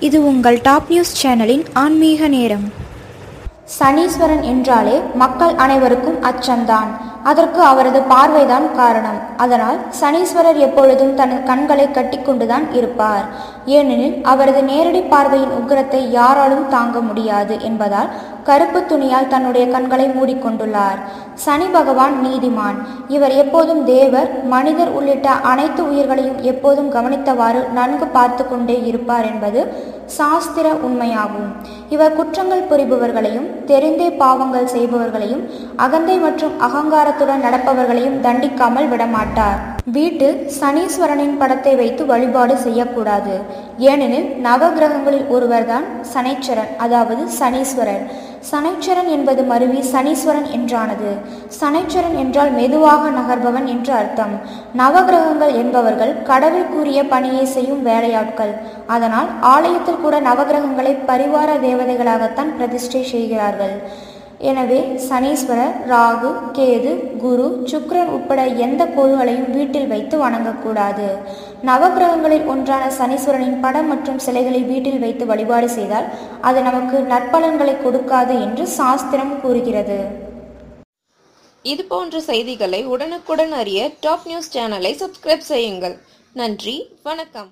இது உங்கள் top news சேனலின் ஆன்மீக நேரம். சனீஸ்வரன் என்றாலே மக்கள் அனைவருக்கும் அச்சம்தான் அதற்கு அவரது பார்வைதான் காரணம். அதனால் சனீஸ்வரர் எப்பொழுதும் தனது கண்களை கட்டிக்கொண்டுதான் இருப்பார். ஏனெனில் அவரது நேரடி பார்வையின் உக்கிரத்தை யாராலும் தாங்க முடியாது என்பதால் கருப்பு துணியால் தன்னுடைய கண்களை மூடிக்கொண்டுள்ளார். சனி பகவான் நீதிமான். இவர் எப்போதும் தேவர் மனிதர் உள்ளிட்ட அனைத்து உயிர்களையும் எப்போதும் கவனித்தவாறு நன்கு பார்த்து கொண்டே இருப்பார் என்பது சாஸ்திர உண்மையாகும். இவர் குற்றங்கள் புரிபவர்களையும் தெரிந்தே பாவங்கள் செய்பவர்களையும் அகந்தை மற்றும் அகங்காரத்துடன் நடப்பவர்களையும் தண்டிக்காமல் விடமாட்டார். வீட்டில் சனீஸ்வரனின் படத்தை வைத்து வழிபாடு செய்யக்கூடாது. ஏனெனில் நவகிரகங்களில் ஒருவர்தான் சனைச்சரன் அதாவது சனீஸ்வரன். சனைச்சரன் என்பது மருவி சனீஸ்வரன் என்றானது. சனைச்சரன் என்றால் மெதுவாக நகர்பவன் என்று அர்த்தம். நவகிரகங்கள் என்பவர்கள் கடவுள் கூறிய பணியை செய்யும் வேலையாட்கள். அதனால் ஆலயத்தில் கூட நவகிரகங்களை பரிவார தேவதைகளாகத்தான் பிரதிஷ்டை செய்கிறார்கள். எனவே சனீஸ்வரர் ராகு கேது குரு சுக்ரன் உட்பட எந்த கோள்களையும் வீட்டில் வைத்து வணங்கக்கூடாது. நவகிரகங்களில் ஒன்றான சனீஸ்வரனின் படம் மற்றும் சிலைகளை வீட்டில் வைத்து வழிபாடு செய்தால் அது நமக்கு நற்பலன்களை கொடுக்காது என்று சாஸ்திரம் கூறுகிறது. இது போன்ற செய்திகளை உடனுக்குடன் அறிய டாப் நியூஸ் சேனலை சப்ஸ்கிரைப் செய்யுங்கள். நன்றி வணக்கம்.